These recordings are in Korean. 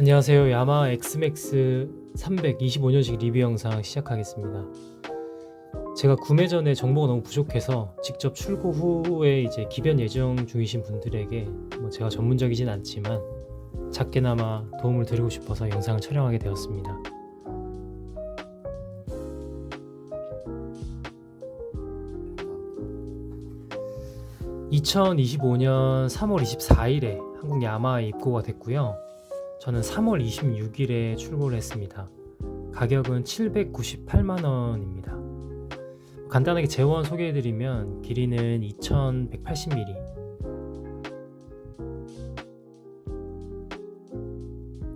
안녕하세요. 야마 엑스맥스 325년식 리뷰 영상 시작하겠습니다. 제가 구매 전에 정보가 너무 부족해서 직접 출고 후에 이제 기변 예정 중이신 분들에게 뭐 제가 전문적이진 않지만 작게나마 도움을 드리고 싶어서 영상을 촬영하게 되었습니다. (2025년 3월 24일에) 한국 야마에 입고가 됐고요. 저는 3월 26일에 출고를 했습니다. 가격은 798만 원입니다. 간단하게 재원 소개해드리면 길이는 2180mm,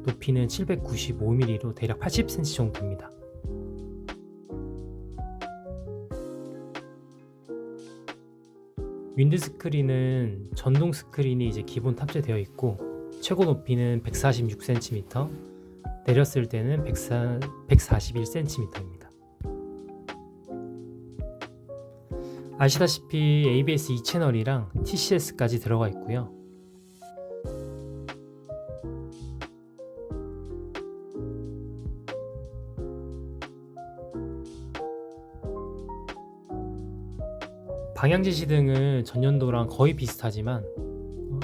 높이는 795mm로 대략 80cm 정도입니다. 윈드 스크린은 전동 스크린이 이제 기본 탑재되어 있고 최고 높이는 146cm, 내렸을 때는 141cm입니다. 아시다시피 ABS 2채널이랑 TCS까지 들어가 있고요. 방향 지시 등은 전년도랑 거의 비슷하지만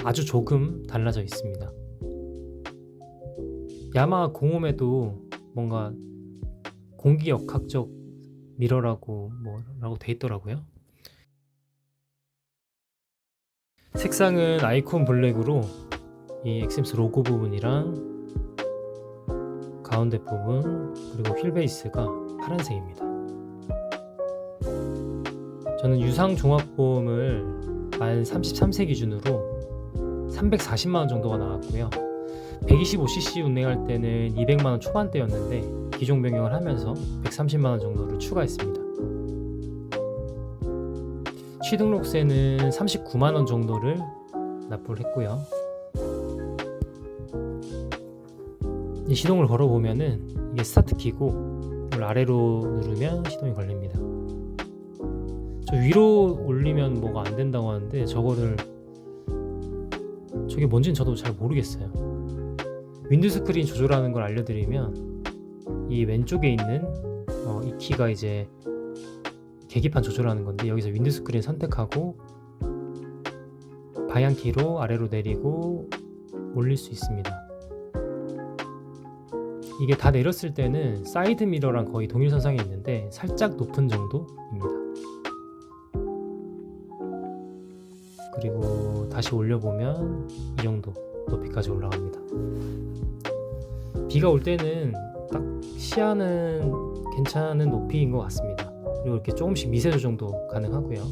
아주 조금 달라져 있습니다. 야마 공홈에도 뭔가 공기 역학적 미러라고 뭐라고 돼 있더라고요. 색상은 아이콘 블랙으로 이 엑셈스 로고 부분이랑 가운데 부분 그리고 휠 베이스가 파란색입니다. 저는 유상 종합보험을 만 33세 기준으로 340만 원 정도가 나왔고요. 125cc 운행할 때는 200만 원 초반대였는데 기종 변경을 하면서 130만 원 정도를 추가했습니다. 취등록세는 39만 원 정도를 납부를 했고요. 이 시동을 걸어 보면은 이게 스타트 키고 이걸 아래로 누르면 시동이 걸립니다. 저 위로 올리면 뭐가 안 된다고 하는데 저거를 저게 뭔지는 저도 잘 모르겠어요. 윈드 스크린 조절하는 걸 알려드리면 이 왼쪽에 있는 어, 이 키가 이제 계기판 조절하는 건데 여기서 윈드 스크린 선택하고 방향 키로 아래로 내리고 올릴 수 있습니다. 이게 다 내렸을 때는 사이드 미러랑 거의 동일 선상에 있는데 살짝 높은 정도입니다. 그리고 다시 올려보면 이 정도 높이까지 올라갑니다. 비가 올 때는 딱 시야는 괜찮은 높이인 것 같습니다. 그리고 이렇게 조금씩 미세 조정도 가능하고요.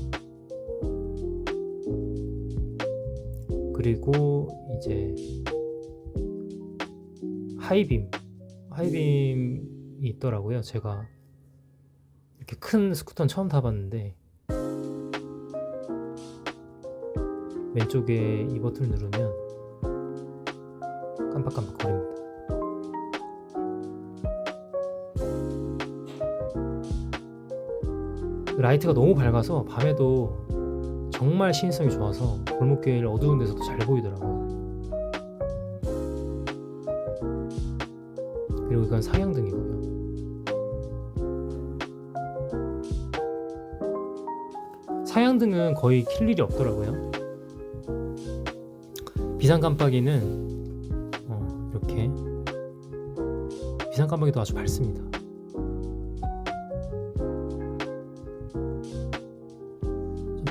그리고 이제 하이빔, 하이빔이 있더라고요. 제가 이렇게 큰 스쿠터는 처음 타봤는데 왼쪽에 이 버튼을 누르면 깜빡깜빡 거립니다. 라이트가 너무 밝아서 밤에도 정말 시인성이 좋아서 골목길 어두운 데서도 잘 보이더라고요. 그리고 이건 상향등이고요. 상향등은 거의 킬 일이 없더라고요. 비상 깜빡이는 비상 깜빡이도 아주 밝습니다.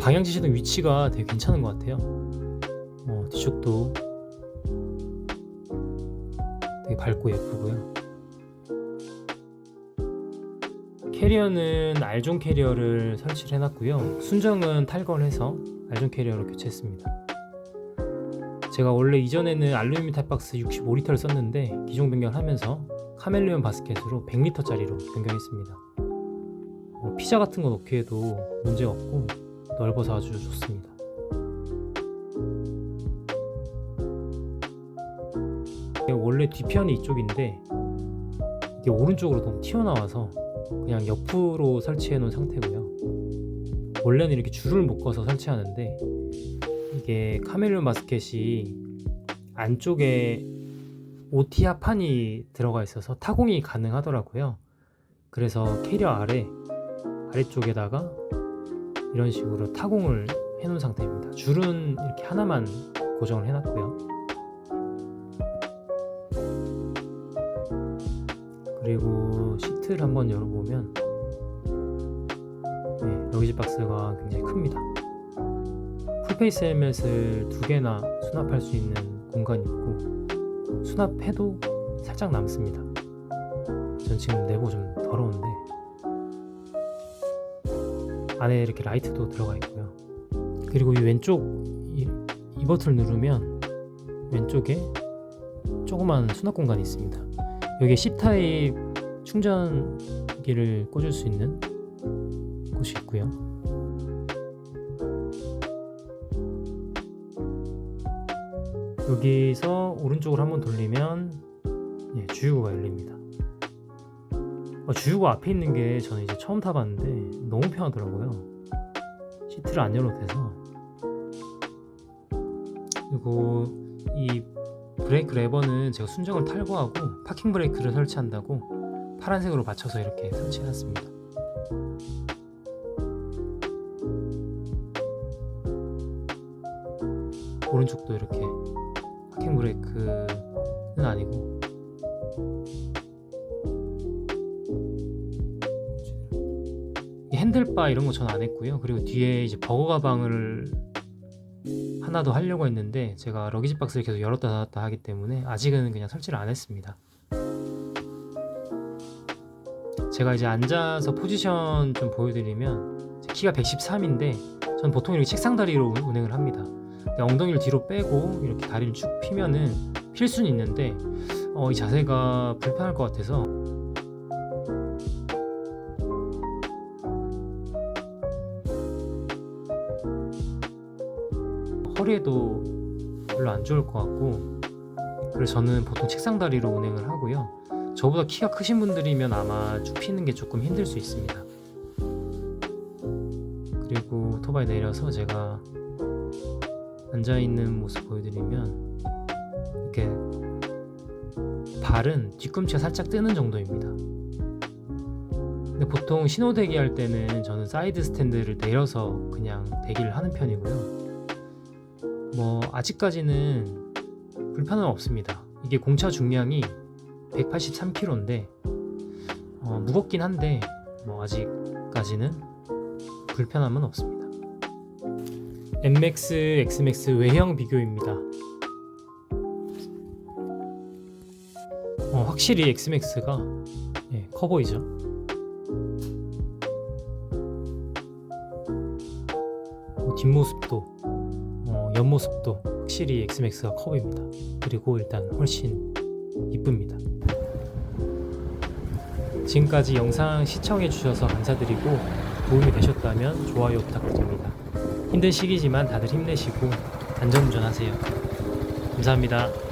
방향 지시등 위치가 되게 괜찮은 것 같아요. 어, 뒤쪽도 되게 밝고 예쁘고요. 캐리어는 알종 캐리어를 설치를 해놨고요. 순정은 탈거해서 알종 캐리어로 교체했습니다. 제가 원래 이전에는 알루미늄 탑박스 65리터를 썼는데 기종 변경하면서 카멜레온 바스켓으로 100리터짜리로 변경했습니다. 뭐 피자 같은 거 넣기에도 문제 없고 넓어서 아주 좋습니다. 원래 뒤편이 이쪽인데 이게 오른쪽으로 너무 튀어나와서 그냥 옆으로 설치해 놓은 상태고요. 원래는 이렇게 줄을 묶어서 설치하는데 이게 카멜론 마스켓이 안쪽에 오티아판이 들어가 있어서 타공이 가능하더라고요. 그래서 캐리어 아래 아래쪽에다가 이런 식으로 타공을 해놓은 상태입니다. 줄은 이렇게 하나만 고정을 해놨고요. 그리고 시트를 한번 열어보면 네, 러기지 박스가 굉장히 큽니다. 풀페이스 헬멧을 두 개나 수납할 수 있는 공간이 있고 수납해도 살짝 남습니다. 전 지금 내부 좀 더러운데 안에 이렇게 라이트도 들어가 있고요. 그리고 이 왼쪽 이, 이 버튼을 누르면 왼쪽에 조그만 수납 공간이 있습니다. 여기에 C 타입 충전기를 꽂을 수 있는 곳이 있고요. 여기서 오른쪽으로 한번 돌리면 예, 주유구가 열립니다. 어, 주유구 앞에 있는 게 저는 이제 처음 타봤는데 너무 편하더라고요. 시트를 안 열어도 돼서 그리고 이 브레이크 레버는 제가 순정을 탈거하고 파킹 브레이크를 설치한다고 파란색으로 맞춰서 이렇게 설치해놨습니다. 오른쪽도 이렇게 파킹 브레이크는 아니고 이 핸들바 이런 거 전 안 했고요. 그리고 뒤에 이제 버거 가방을 하나 더 하려고 했는데 제가 러기지 박스를 계속 열었다 닫았다 하기 때문에 아직은 그냥 설치를 안 했습니다. 제가 이제 앉아서 포지션 좀 보여드리면 제 키가 113인데 전 보통 이렇게 책상 다리로 운- 운행을 합니다. 엉덩이를 뒤로 빼고 이렇게 다리를 쭉 피면은 필 수는 있는데 어, 이 자세가 불편할 것 같아서 허리에도 별로 안 좋을 것 같고 그래서 저는 보통 책상 다리로 운행을 하고요. 저보다 키가 크신 분들이면 아마 쭉 피는 게 조금 힘들 수 있습니다. 그리고 오토바이 내려서 제가 앉아 있는 모습 보여드리면 이렇게 발은 뒤꿈치가 살짝 뜨는 정도입니다. 근데 보통 신호 대기할 때는 저는 사이드 스탠드를 내려서 그냥 대기를 하는 편이고요. 뭐 아직까지는 불편은 없습니다. 이게 공차 중량이 183kg인데 어, 무겁긴 한데 뭐 아직까지는 불편함은 없습니다. NMAX, XMAX 외형 비교입니다. 어, 확실히 XMAX가 예, 커 보이죠? 어, 뒷모습도 어, 옆모습도 확실히 XMAX가 커 보입니다. 그리고 일단 훨씬 이쁩니다. 지금까지 영상 시청해 주셔서 감사드리고 도움이 되셨다면 좋아요 부탁드립니다. 힘든 시기지만 다들 힘내시고 안전운전하세요. 감사합니다.